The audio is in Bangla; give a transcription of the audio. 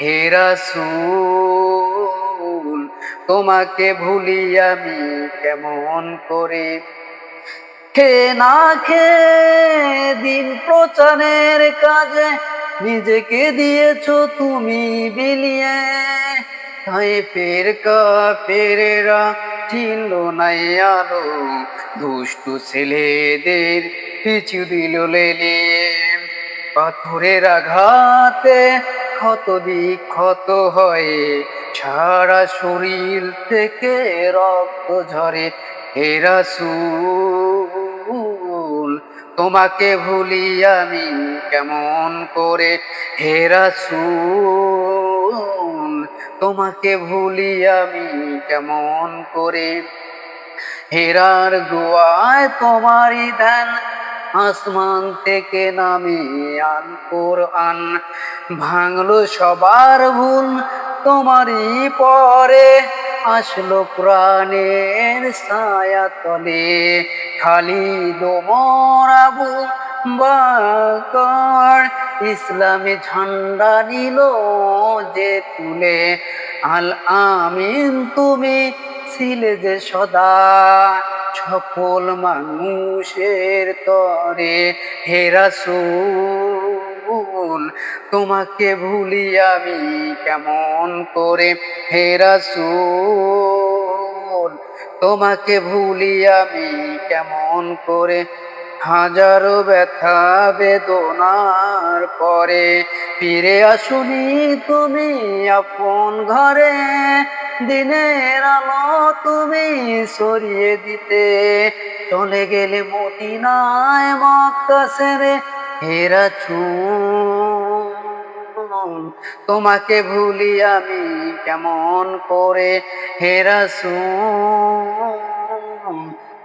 হেরাসুল তোমাকে ভুলি আমি কেমন করে? খে না খে দিন প্রচারের কাজে, নিজেকে দিয়েছ তুমি বিলিয়ে। তাই ফের কা ফেরেরা ছিল নাই আলো, দুষ্টু ছেলেদের পিছু দিল লেলিয়ে। পাথরের আঘাতে ক্ষত বিক্ষত হয়ে। সারা শরীর থেকে রক্ত ঝরে। হেরাসুল তোমাকে ভুলি আমি কেমন করে? হেরাসুল তোমাকে ভুলি আমি কেমন করে? হেরার গোয়ায় তোমারই ধ্যান আসমান থেকে নামে আন কোরআন। ভাঙলো সবার ভুল তোমারই পরে। আসলো প্রাণের ছায়া তলে। খালি দোমর আবু বাকর। ইসলামে ঝান্ডা নিল যে তুলে। আল আমিন তুমি ছিলে যে সদা। সকল মানুষের তরে হেরাসুল তোমাকে ভুলি আমি কেমন করে? হেরাসুল তোমাকে ভুলি আমি কেমন করে? হাজারো ব্যথা বেদনার পরে ফিরে আসুনি তুমি আপন ঘরে। দিনের আলো তুমি সরিয়ে দিতে। চলে গেলে মদিনায় মক্কা সেরে হেরাছু তোমাকে ভুলি আমি কেমন করে হেরাসু